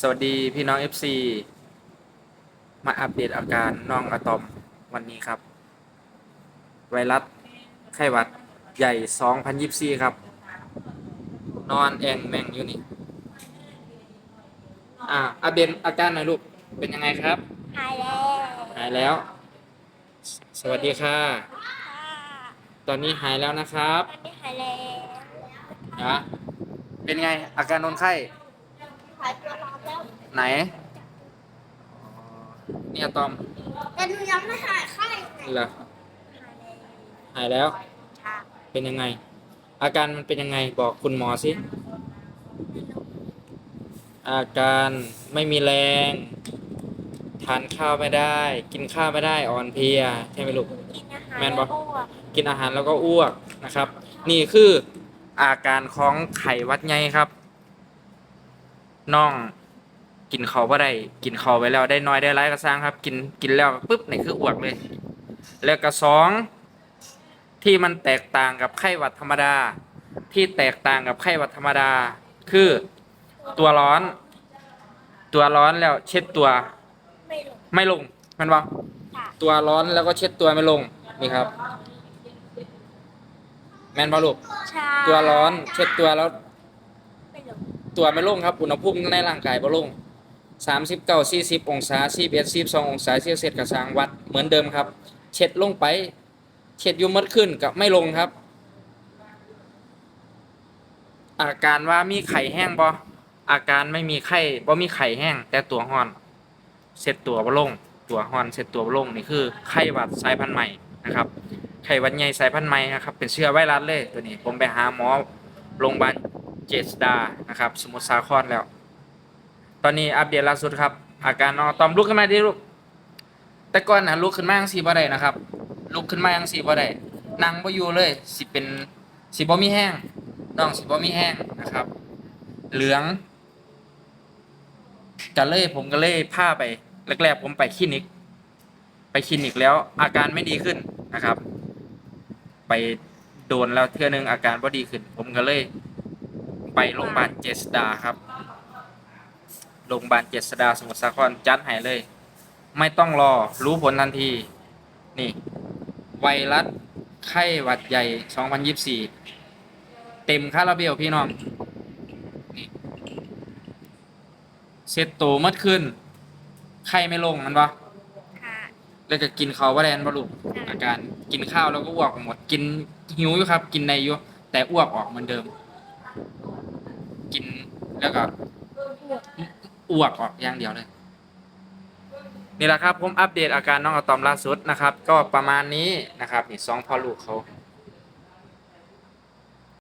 สวัสดีพี่น้อง FC มาอัปเดตอาการน้องอะตอมวันนี้ครับ ไวรัสไข้หวัดใหญ่ 2024 ครับ นอนแองแม่งอยู่นี่ อ่าอัปเดตอาการหน่อยลูก เป็นยังไงครับ หายแล้วหายแล้ว สวัสดีค่ะค่ะตอนนี้หายแล้วนะครับตอนนี้หายแล้วนะเป็นไงอาการนอนไข้หายตัวร้อนแล้ว ไหนอ๋อนี่อะตอมแต่หนูยังไม่หายไข้เหรอหายแล้วหายแล้ว ค่ะเป็นยังไง อาการมันเป็นยังไงบอกคุณหมอสิ อาการไม่มีแรง ทานข้าวไม่ได้ กินข้าวไม่ได้อ่อนเพลียใช่ไหมลูก กินอาหารแม่นบ่ล้วอ้วกกินอาหารแล้วก็อ้วกนะครับ นี่คืออาการของไข้หวัดใหญ่ครับ น้อง กินเขาบ่ได้กินเขาไปแล้วได้น้อยได้ร้ายก็สร้างครับ กินกินแล้วปุ๊บนี่คืออ้วกเลย แล้วก็สองที่มันแตกต่างกับไข้หวัดธรรมดา ที่แตกต่างกับไข้หวัดธรรมดา คือตัวร้อน ตัวร้อนแล้วเช็ดตัวไม่ลงไม่ลงแมันบอกค่ะตัวร้อนแล้วก็เช็ดตัวไม่ลงนี่ครับ แมนบอลูกใช่ตัวร้อน เช็ดตัวแล้วไม่ลงตัวไม่ลงครับ อุณหภูมิในร่างกายบ่ลง สามสิบเก้าสี่สิบองศาสี่เอ็ดสี่สององศาเซลเซียสกับสางวัดเหมือนเดิมครับ เช็ดลงไป เช็ดยุ่มดขึ้นกับไม่ลงครับ อาการว่ามีไข่แห้งบ่อาการไม่มีไข้บ่มีไข่แห้ง แต่ตัวห้อนเสร็จตัวบ่ลง ตัวห้อนเสร็จตัวบ่ลงนี่คือไข้หวัดสายพันธุ์ใหม่นะครับไข้หวัดใหญ่สายพันธุ์ใหม่นะครับเป็นเชื้อไวรัสเลยตัวนี้ผมไปหาหมอโรงพยาบาลเจษดานะครับ สมุทรสาครแล้ว อนนี้อัปเดตล่าสุดครับ อาการน้องตอมลุกขึ้นมาดิลูกแต่ก่อนนะลุกขึ้นมาจังซี่บ่ได้นะครับ ลุกขึ้นมาจังซี่บ่ได้นั่งบ่อยู่เลย สิเป็นสิบ่มีแห้งน้องสิบ่มีแห้งนะครับ เหลืองก็เลยผมก็เลยพาไปแรกๆผมไปคลินิก ไปคลินิกแล้ว อาการไม่ดีขึ้นนะครับ ไปโดนแล้วเทื่อนึงอาการบ่ดีขึ้น ผมก็เลย ไปโรงพยาบาลเจษดาครับ โรงพยาบาลเจษดาสมุทรสาครจัดให้เลย ไม่ต้องรอรู้ผลทันที นี่ ไวรัสไข้หวัดใหญ่ 2024 เต็มคาราเบลพี่น้องนี่เซตโตมัดขึ้น ไข้ไม่ลงมันปะค่ะแล้วก็กินข้าวว่าแดนบลูกอาการกินข้าวแล้วก็อ้วกหมด กินหิวอยู่ครับ กินในอยู่แต่อ้วกออกเหมือนเดิม กินแล้วก็ อ้วกออกอย่างเดียวเลยนี่แหละครับผมอัปเดตอาการน้องอะตอมล่าสุดนะครับ ก็ประมาณนี้นะครับนี่สองพ่อลูกเขา